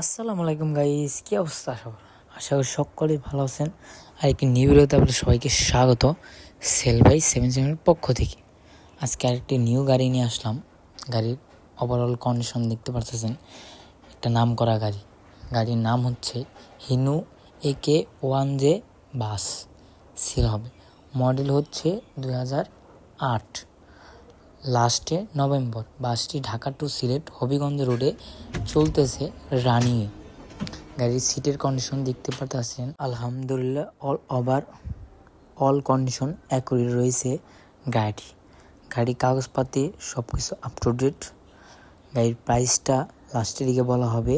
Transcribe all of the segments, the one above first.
আসসালামু আলাইকুম গাইস, কী অবস্থা সবার? আশা করি সকলেই ভালো আছেন। আর একটি নিউ ভিডিওতে আপনাদের সবাইকে স্বাগত সেল বাই সেভেন সেভেনের পক্ষ থেকে। আজকে আরেকটি নিউ গাড়ি নিয়ে আসলাম। গাড়ির ওভারঅল কন্ডিশন দেখতে পারতেছেন। একটা নাম করা গাড়ি। গাড়ির নাম হচ্ছে Hino A K one J bus. Sale হবে। মডেল হচ্ছে দুই হাজার আট। লাস্টে নভেম্বর, বাসটি ঢাকা টু সিলেট হবিগঞ্জ রোডে চলতেছে রানিংয়ে গাড়ির সিটের কন্ডিশন দেখতে পাচ্ছেন আলহামদুলিল্লাহ অল ওভার অল কন্ডিশন একই রয়েছে গাড়ি গাড়ির কাগজপাতি সব কিছু আপ টু ডেট গাড়ির প্রাইসটা লাস্টের দিকে বলা হবে,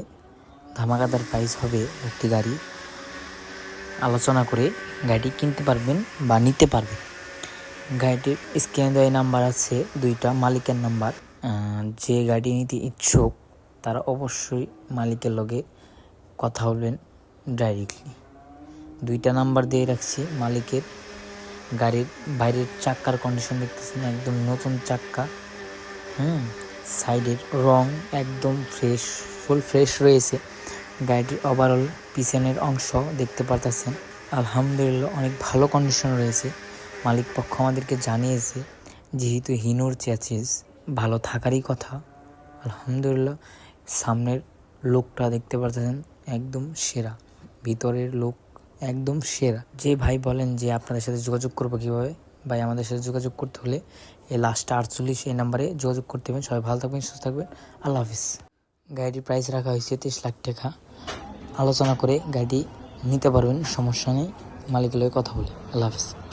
ধামাকাদার প্রাইস হবে একটি গাড়ি। আলোচনা করে গাড়ি কিনতে পারবেন বা নিতে পারবেন। গাড়িটির স্ক্যান দেওয়া নাম্বার আছে, দুইটা মালিকের নাম্বার। যে গাড়ি নিতে ইচ্ছুক, তারা অবশ্যই মালিকের লগে কথা বলবেন ডাইরেক্টলি দুইটা নাম্বার দিয়ে রাখছি, মালিকের গাড়ির বাইরের চাক্কার কন্ডিশন দেখতেছেন, একদম নতুন চাক্কা। হুম সাইডের রং একদম ফ্রেশ ফুল ফ্রেশ রয়েছে। গাড়িটির ওভারঅল পিছনের অংশ দেখতে পারতেছেন। আলহামদুলিল্লাহ, অনেক ভালো কন্ডিশন রয়েছে। মালিক পক্ষ আমাদেরকে জানিয়েছে, যেহেতু হিনোর চ্যাচেস ভালো থাকারই কথা। আলহামদুলিল্লাহ, সামনের লোকটা দেখতে পারতেছেন একদম সেরা। ভিতরের লোক একদম সেরা। যে ভাই বলেন যে আপনাদের সাথে যোগাযোগ করব কীভাবে, ভাই, আমাদের সাথে যোগাযোগ করতে হলে এই লাস্টটা আটচল্লিশ এই নাম্বারে যোগাযোগ করতে হবে। সবাই ভালো থাকবেন, সুস্থ থাকবেন। আল্লাহ হাফিজ। গাড়িটির প্রাইস রাখা হয়েছে তেইশ লাখ টাকা। আলোচনা করে গাড়ি নিতে পারবেন, সমস্যা নেই। মালিকের কথা বলে। আল্লাহ হাফিজ।